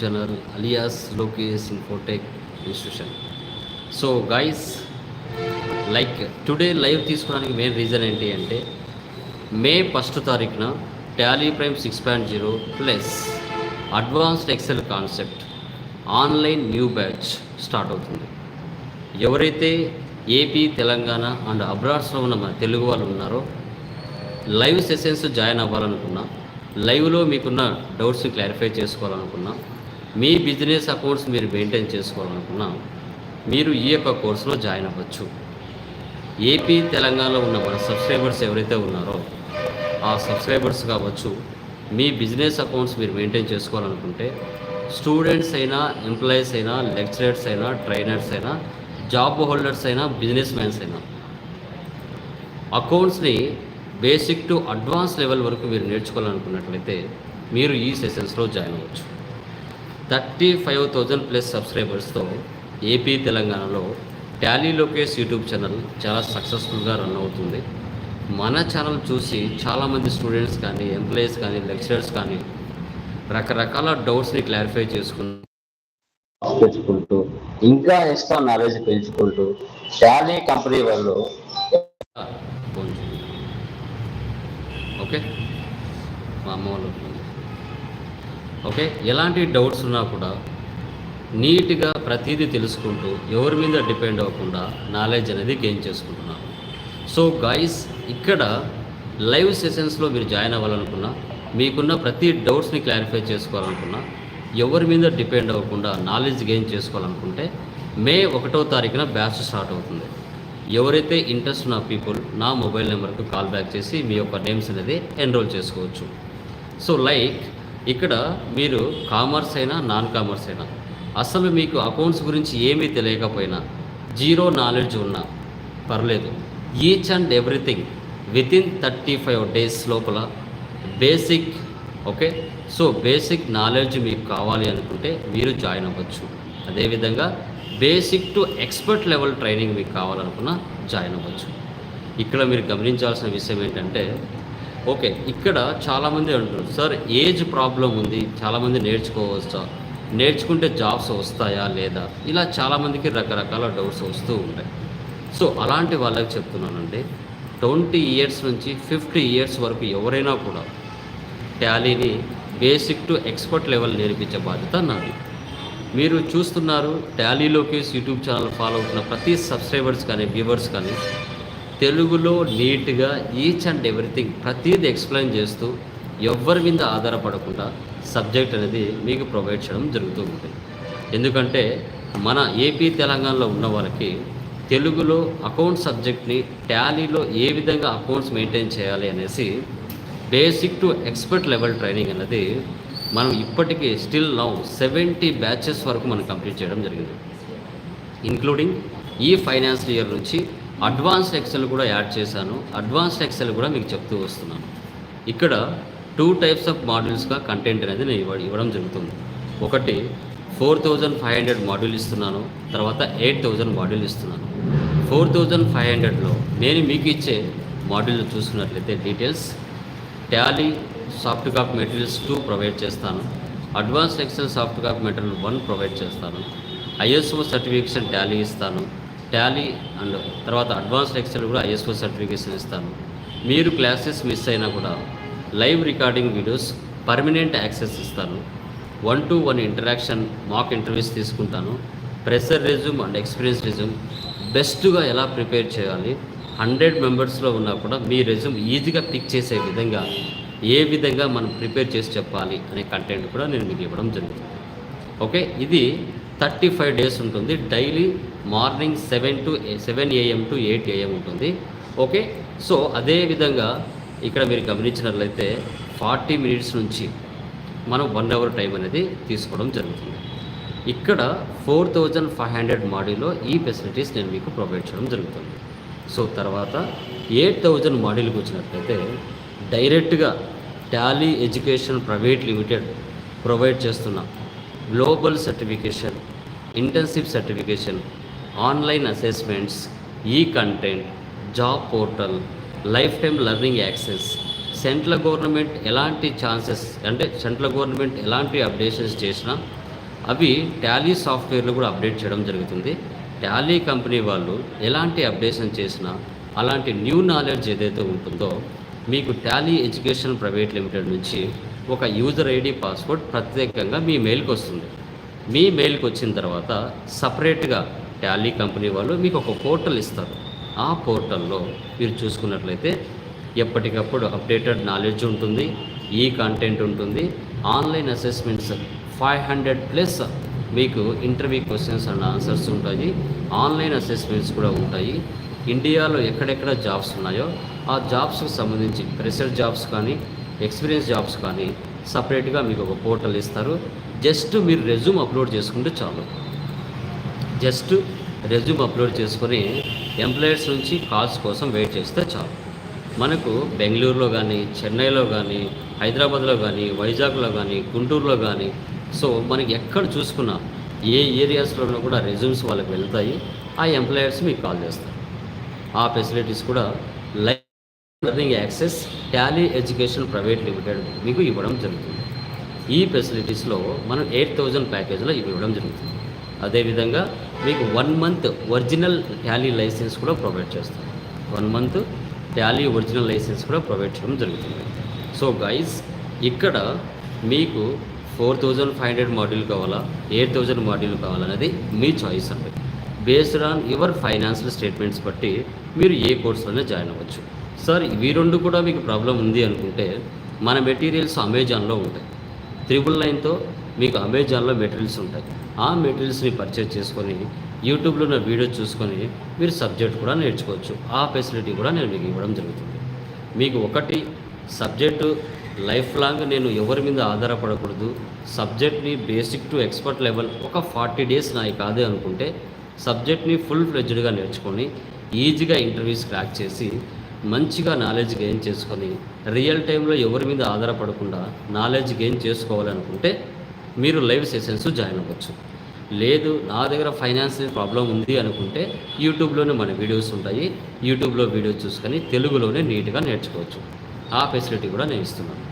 channel alias Lokesh Infotech institution so guys like today live తీసుకోవడానికి main reason ఏంటి అంటే May first తారీఖున Tally Prime six point zero plus advanced Excel concept online new batch start అవుతుంది. ఎవరైతే AP Telangana and అబ్రాడ్స్లో ఉన్న మన తెలుగు వాళ్ళు ఉన్నారో లైవ్ సెషన్స్ జాయిన్ అవ్వాలనుకున్నా లైవ్లో మీకున్న డౌట్స్ క్లారిఫై చేసుకోవాలనుకున్నా మీ బిజినెస్ అకౌంట్స్ మీరు మెయింటైన్ చేసుకోవాలనుకున్నా మీరు ఈ యొక్క కోర్సులో జాయిన్ అవ్వచ్చు. ఏపీ తెలంగాణలో ఉన్న మన సబ్స్క్రైబర్స్ ఎవరైతే ఉన్నారో ఆ సబ్స్క్రైబర్స్ కావచ్చు మీ బిజినెస్ అకౌంట్స్ మీరు మెయింటైన్ చేసుకోవాలనుకుంటే స్టూడెంట్స్ అయినా ఎంప్లాయీస్ అయినా లెక్చరర్స్ అయినా ట్రైనర్స్ అయినా జాబ్ హోల్డర్స్ అయినా బిజినెస్ మ్యాన్స్ అయినా అకౌంట్స్ని బేసిక్ టు అడ్వాన్స్ లెవెల్ వరకు మీరు నేర్చుకోవాలనుకున్నట్లయితే మీరు ఈ సెషన్స్లో జాయిన్ అవ్వచ్చు. థర్టీ ఫైవ్ థౌజండ్ ప్లస్ సబ్స్క్రైబర్స్తో ఏపీ తెలంగాణలో టాలీ లోకేష్ యూట్యూబ్ ఛానల్ చాలా సక్సెస్ఫుల్గా రన్ అవుతుంది. మన ఛానల్ చూసి చాలామంది స్టూడెంట్స్ కానీ ఎంప్లాయీస్ కానీ లెక్చరర్స్ కానీ రకరకాల డౌట్స్ని క్లారిఫై చేసుకుంటూ పెంచుకుంటూ ఇంకా ఎక్స్ట్రా నాలెడ్జ్ పెంచుకుంటూ టాలీ కంపెనీ వాళ్ళు ఓకే? మా అమ్మ వాళ్ళు ఓకే? ఎలాంటి డౌట్స్ ఉన్నా కూడా నీట్గా ప్రతిదీ తెలుసుకుంటూ ఎవరి మీద డిపెండ్ అవ్వకుండా నాలెడ్జ్ అనేది గెయిన్ చేసుకుంటున్నాను. సో గాయస్ ఇక్కడ లైవ్ సెషన్స్లో మీరు జాయిన్ అవ్వాలనుకున్నా మీకున్న ప్రతి డౌట్స్ని క్లారిఫై చేసుకోవాలనుకున్నా ఎవరి మీద డిపెండ్ అవ్వకుండా నాలెడ్జ్ గెయిన్ చేసుకోవాలనుకుంటే మే ఒకటో తారీఖున బ్యాచ్ స్టార్ట్ అవుతుంది. ఎవరైతే ఇంట్రెస్ట్ ఉన్న పీపుల్ నా మొబైల్ నెంబర్కు కాల్ బ్యాక్ చేసి మీ యొక్క నేమ్స్ అనేది ఎన్రోల్ చేసుకోవచ్చు. సో లైక్ ఇక్కడ మీరు కామర్స్ అయినా నాన్ కామర్స్ అయినా అసలు మీకు అకౌంట్స్ గురించి ఏమీ తెలియకపోయినా జీరో నాలెడ్జ్ ఉన్నా పర్లేదు. Each and everything with in thirty five days లోపల basic okay so basic knowledge మీకు కావాలి అనుకుంటే మీరు జాయిన్ అవ్వచ్చు. అదేవిధంగా basic to expert level training మీకు కావాలనుకున్నా జాయిన్ అవ్వచ్చు. ఇక్కడ మీరు గమనించాల్సిన విషయం ఏంటంటే ఓకే ఇక్కడ చాలామంది అంటారు సార్ ఏజ్ ప్రాబ్లం ఉంది చాలామంది నేర్చుకోవచ్చా? నేర్చుకుంటే జాబ్స్ వస్తాయా లేదా? ఇలా చాలామందికి రకరకాల డౌట్స్ వస్తూ ఉంటాయి. సో అలాంటి వాళ్ళకి చెప్తున్నానండి ట్వంటీ ఇయర్స్ నుంచి ఫిఫ్టీ ఇయర్స్ వరకు ఎవరైనా కూడా టాలీని బేసిక్ టు ఎక్స్పర్ట్ లెవెల్ నేర్పించే బాధ్యత నాది. మీరు చూస్తున్నారు టాలీలోకి యూట్యూబ్ ఛానల్ ఫాలో అవుతున్న ప్రతి సబ్స్క్రైబర్స్ కానీ వ్యూవర్స్ కానీ తెలుగులో నీట్గా ఈచ్ అండ్ ఎవ్రీథింగ్ ప్రతీది ఎక్స్ప్లెయిన్ చేస్తూ ఎవరి మీద ఆధారపడకుండా సబ్జెక్ట్ అనేది మీకు ప్రొవైడ్ చేయడం జరుగుతూ ఉంటుంది. ఎందుకంటే మన ఏపీ తెలంగాణలో ఉన్న వాళ్ళకి తెలుగులో అకౌంట్ సబ్జెక్ట్ని టాలీలో ఏ విధంగా అకౌంట్స్ మెయింటైన్ చేయాలి అనేసి basic to expert level training అనేది మనం ఇప్పటికీ స్టిల్ నౌ సెవెంటీ బ్యాచెస్ వరకు మనం కంప్లీట్ చేయడం జరిగింది. ఇంక్లూడింగ్ ఈ ఫైనాన్షియల్ ఇయర్ నుంచి అడ్వాన్స్డ్ ఎక్సెల్ కూడా యాడ్ చేశాను. అడ్వాన్స్డ్ ఎక్సెల్ కూడా మీకు చెప్తూ వస్తున్నాను. ఇక్కడ టూ టైప్స్ ఆఫ్ మాడ్యూల్స్గా కంటెంట్ అనేది నేను ఇవ్వ ఇవ్వడం జరుగుతుంది. ఒకటి four thousand five hundred module ఇస్తున్నాను. తర్వాత ఎయిట్ థౌజండ్ మాడ్యూల్ ఇస్తున్నాను. ఫోర్ థౌజండ్ ఫైవ్ హండ్రెడ్లో నేను మీకు ఇచ్చే మాడ్యూల్ చూసుకున్నట్లయితే details Tally soft copy materials to provide చేస్తాను. Advanced Excel soft copy material one provide చేస్తాను. ఐఎస్ఓ సర్టిఫికేషన్ ట్యాలీ ఇస్తాను. టాలీ అండ్ తర్వాత అడ్వాన్స్డ్ ఎక్సెల్ కూడా ఐఎస్ఓ సర్టిఫికేషన్ ఇస్తాను. మీరు క్లాసెస్ మిస్ అయినా కూడా live recording videos permanent access ఇస్తాను. One to one interaction mock interviews తీసుకుంటాను. Fresher resume and experience resume బెస్ట్గా ఎలా ప్రిపేర్ చేయాలి హండ్రెడ్ మెంబర్స్లో ఉన్నా కూడా మీ రెజ్యూమ్ ఈజీగా పిక్ చేసే విధంగా ఏ విధంగా మనం ప్రిపేర్ చేసి చెప్పాలి అనే కంటెంట్ కూడా నేను మీకు ఇవ్వడం జరుగుతుంది. ఓకే ఇది థర్టీ ఫైవ్ డేస్ ఉంటుంది. Daily morning seven to seven AM to eight AM ఉంటుంది. ఓకే? సో అదే విధంగా ఇక్కడ మీరు గమనించినట్లయితే ఫార్టీ మినిట్స్ నుంచి మనం వన్ అవర్ టైం అనేది తీసుకోవడం జరుగుతుంది. ఇక్కడ ఫోర్ థౌజండ్ ఫైవ్ హండ్రెడ్ మాడ్యూల్లో ఈ ఫెసిలిటీస్ నేను మీకు ప్రొవైడ్ చేయడం జరుగుతుంది. సో తర్వాత ఎయిట్ థౌజండ్ మాడ్యూల్కి వచ్చినట్లయితే డైరెక్ట్గా Tally education private limited provide చేస్తున్న global certification internship certification online assessments ఈ content job portal life time learning access central government ఎలాంటి ఛాన్సెస్ అంటే సెంట్రల్ గవర్నమెంట్ ఎలాంటి అప్డేషన్స్ చేసినా అవి టాలీ సాఫ్ట్వేర్లు కూడా అప్డేట్ చేయడం జరుగుతుంది. టాలీ కంపెనీ వాళ్ళు ఎలాంటి అప్డేషన్ చేసినా అలాంటి న్యూ నాలెడ్జ్ ఏదైతే ఉంటుందో మీకు టాలీ ఎడ్యుకేషన్ ప్రైవేట్ లిమిటెడ్ నుంచి ఒక యూజర్ ఐడి పాస్వర్డ్ ప్రత్యేకంగా మీ మెయిల్కి వస్తుంది. మీ మెయిల్కి వచ్చిన తర్వాత సపరేట్గా టాలీ కంపెనీ వాళ్ళు మీకు ఒక పోర్టల్ ఇస్తారు. ఆ పోర్టల్లో మీరు చూసుకున్నట్లయితే ఎప్పటికప్పుడు అప్డేటెడ్ నాలెడ్జ్ ఉంటుంది ఈ కంటెంట్ ఉంటుంది online assessments five hundred plus మీకు ఇంటర్వ్యూ క్వశ్చన్స్ అండ్ ఆన్సర్స్ ఉంటాయి ఆన్లైన్ అసెస్మెంట్స్ కూడా ఉంటాయి. ఇండియాలో ఎక్కడెక్కడ జాబ్స్ ఉన్నాయో ఆ జాబ్స్కి సంబంధించి ప్రెషర్ జాబ్స్ కానీ ఎక్స్పీరియన్స్ జాబ్స్ కానీ సపరేట్గా మీకు ఒక పోర్టల్ ఇస్తారు. జస్ట్ మీరు రెజ్యూమ్ అప్లోడ్ చేసుకుంటే చాలు. జస్ట్ రెజ్యూమ్ అప్లోడ్ చేసుకొని ఎంప్లాయర్స్ నుంచి కాల్స్ కోసం వెయిట్ చేస్తే చాలు. మనకు బెంగళూరులో కానీ చెన్నైలో కానీ హైదరాబాద్లో కానీ వైజాగ్లో కానీ గుంటూరులో కానీ సో మనకి ఎక్కడ చూసుకున్నా ఏ ఏరియాస్లోనూ కూడా రెజ్యూమ్స్ వాళ్ళకి వెళ్తాయి. ఆ ఎంప్లాయర్స్ మీకు కాల్ చేస్తారు. ఆ ఫెసిలిటీస్ కూడా learning access Tally education private limited మీకు ఇవ్వడం జరుగుతుంది. ఈ ఫెసిలిటీస్లో మనం ఎయిట్ థౌజండ్ ప్యాకేజ్లో ఇవి ఇవ్వడం జరుగుతుంది. అదేవిధంగా మీకు one month original Tally license కూడా ప్రొవైడ్ చేస్తాం. One month Tally original license కూడా ప్రొవైడ్ చేయడం జరుగుతుంది. సో గైస్ ఇక్కడ మీకు four thousand five hundred module కావాలా ఎయిట్ థౌజండ్ మాడ్యూల్ కావాలనేది మీ చాయిస్ అండి. Based on your financial statements బట్టి మీరు ఏ కోర్సులోనే జాయిన్ అవ్వచ్చు. సార్ ఇవి రెండు కూడా మీకు ప్రాబ్లం ఉంది అనుకుంటే మన మెటీరియల్స్ అమెజాన్లో ఉంటాయి. త్రిబుల్ నైన్తో మీకు అమెజాన్లో మెటీరియల్స్ ఉంటాయి. ఆ మెటీరియల్స్ని పర్చేజ్ చేసుకొని యూట్యూబ్లో ఉన్న వీడియో చూసుకొని మీరు సబ్జెక్ట్ కూడా నేర్చుకోవచ్చు. ఆ ఫెసిలిటీ కూడా నేను మీకు ఇవ్వడం జరుగుతుంది. మీకు ఒకటి సబ్జెక్టు లైఫ్ లాంగ్ నేను ఎవరి మీద ఆధారపడకూడదు. సబ్జెక్ట్ని బేసిక్ టు ఎక్స్పర్ట్ లెవెల్ ఒక ఫార్టీ డేస్ నాయి కాదే అనుకుంటే సబ్జెక్ట్ని ఫుల్ ఫ్లెడ్జ్డ్గా నేర్చుకొని ఈజీగా ఇంటర్వ్యూస్ క్రాక్ చేసి మంచిగా నాలెడ్జ్ గెయిన్ చేసుకొని రియల్ టైంలో ఎవరి మీద ఆధారపడకుండా నాలెడ్జ్ గెయిన్ చేసుకోవాలనుకుంటే మీరు లైవ్ సెషన్స్ జాయిన్ అవ్వచ్చు. లేదు నా దగ్గర ఫైనాన్షియల్ ప్రాబ్లం ఉంది అనుకుంటే యూట్యూబ్లోనే మన వీడియోస్ ఉంటాయి. యూట్యూబ్లో వీడియో చూసుకొని తెలుగులోనే నీట్గా నేర్చుకోవచ్చు. ఆ ఫెసిలిటీ కూడా నేను ఇస్తున్నాను.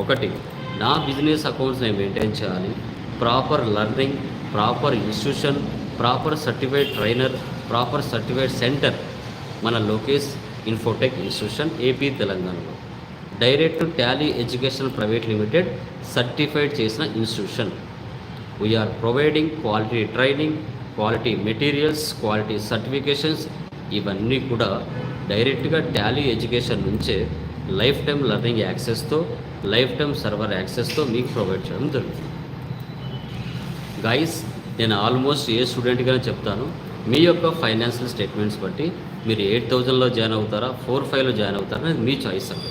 ఒకటి నా బిజినెస్ అకౌంట్స్ నేను మెయింటైన్ చేయాలి. Proper learning proper institution proper certified trainer proper certified center మన లోకేష్ ఇన్ఫోటెక్ ఇన్స్టిట్యూషన్ ఏపీ తెలంగాణలో direct Tally education private limited certified చేసిన institution we are providing quality training quality materials quality certifications ఇవన్నీ కూడా డైరెక్ట్గా Tally education నుంచే life time learning యాక్సెస్తో life time server యాక్సెస్తో మీకు ప్రొవైడ్ చేయడం జరుగుతుంది. గైస్ నేను ఆల్మోస్ట్ ఏ స్టూడెంట్గానే చెప్తాను. మీ యొక్క ఫైనాన్షియల్ స్టేట్మెంట్స్ బట్టి మీరు ఎయిట్ థౌజండ్లో జాయిన్ అవుతారా ఫోర్ ఫైవ్లో జాయిన్ అవుతారా అది మీ చాయిస్ అండి.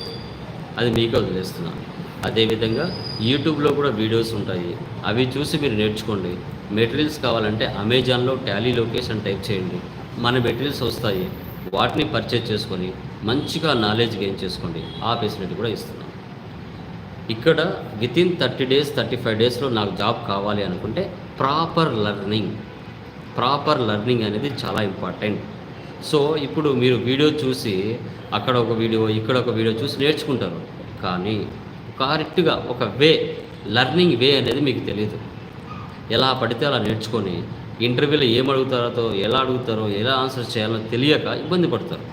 అది మీకే వదిలేస్తున్నాను. అదేవిధంగా యూట్యూబ్లో కూడా వీడియోస్ ఉంటాయి. అవి చూసి మీరు నేర్చుకోండి. మెటీరియల్స్ కావాలంటే అమెజాన్లో టాలీ లొకేషన్ టైప్ చేయండి. మన మెటీరియల్స్ వస్తాయి. వాటిని పర్చేజ్ చేసుకొని మంచిగా నాలెడ్జ్ గెయిన్ చేసుకోండి. ఆ ఫెసిలిటీ కూడా ఇస్తున్నాను. ఇక్కడ within thirty days thirty five డేస్లో నాకు జాబ్ కావాలి అనుకుంటే ప్రాపర్ లెర్నింగ్. ప్రాపర్ లెర్నింగ్ అనేది చాలా ఇంపార్టెంట్. సో ఇప్పుడు మీరు వీడియో చూసి అక్కడ ఒక వీడియో ఇక్కడ ఒక వీడియో చూసి నేర్చుకుంటారు. కానీ కరెక్ట్గా ఒక వే లెర్నింగ్ వే అనేది మీకు తెలియదు ఎలా పడితే అలా నేర్చుకొని ఇంటర్వ్యూలో ఏం అడుగుతారో ఎలా అడుగుతారో ఎలా ఆన్సర్ చేయాలో తెలియక ఇబ్బంది పడతారు.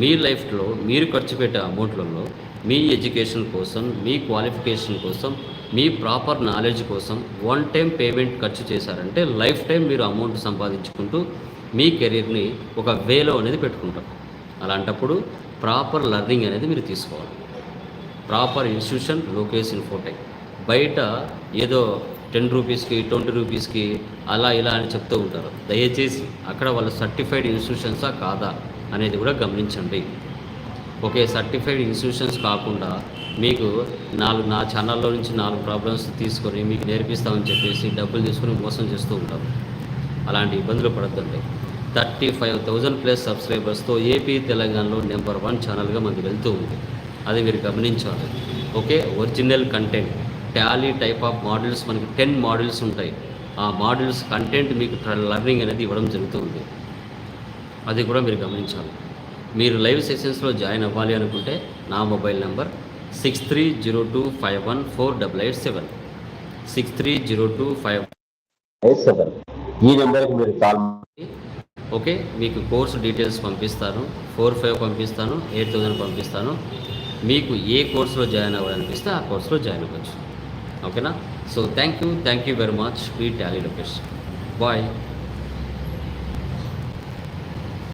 మీ లైఫ్లో మీరు ఖర్చు పెట్టే అమౌంట్లలో మీ ఎడ్యుకేషన్ కోసం మీ క్వాలిఫికేషన్ కోసం మీ ప్రాపర్ నాలెడ్జ్ కోసం వన్ టైం పేమెంట్ ఖర్చు చేశారంటే లైఫ్ టైం మీరు అమౌంట్ సంపాదించుకుంటూ మీ కెరీర్ని ఒక వేలో అనేది పెట్టుకుంటారు అలాంటప్పుడు ప్రాపర్ లెర్నింగ్ అనేది మీరు తీసుకోవాలి. Proper institution Lokesh Infotech. బయట ఏదో టెన్ రూపీస్కి ట్వంటీ రూపీస్కి అలా ఇలా అని చెప్తూ ఉంటారు. దయచేసి అక్కడ వాళ్ళ సర్టిఫైడ్ ఇన్స్టిట్యూషన్సా కాదా అనేది కూడా గమనించండి. ఒకే సర్టిఫైడ్ ఇన్స్టిట్యూషన్స్ కాకుండా మీకు నాలుగు నా ఛానల్లో నుంచి నాలుగు ప్రాబ్లమ్స్ తీసుకొని మీకు నేర్పిస్తామని చెప్పేసి డబ్బులు తీసుకొని మోసం చేస్తూ ఉంటారు అలాంటి ఇబ్బందులు పడద్దండి. థర్టీ ఫైవ్ థౌజండ్ ప్లస్ సబ్స్క్రైబర్స్తో ఏపీ తెలంగాణలో నెంబర్ వన్ ఛానల్గా మనకి వెళ్తూ ఉంది. అది మీరు గమనించాలి. Okay? Original content Tally type of models మనకి టెన్ మోడల్స్ ఉంటాయి. ఆ మోడల్స్ కంటెంట్ మీకు లర్నింగ్ అనేది ఇవ్వడం జరుగుతుంది. అది కూడా మీరు గమనించాలి. మీరు లైవ్ సెషన్స్లో జాయిన్ అవ్వాలి అనుకుంటే నా mobile number six three zero two five one four double eight seven six three zero two five eight seven ఈ నెంబర్కి మీరు కాల్ ఓకే మీకు కోర్సు డీటెయిల్స్ పంపిస్తాను. ఫోర్ ఫైవ్ పంపిస్తాను ఎయిట్ థౌజండ్ పంపిస్తాను. మీకు ఏ కోర్సులో జాయిన్ అవ్వాలనిపిస్తే ఆ కోర్సులో జాయిన్ అవ్వచ్చు. ఓకేనా? So thank you thank you very much me Tally location bye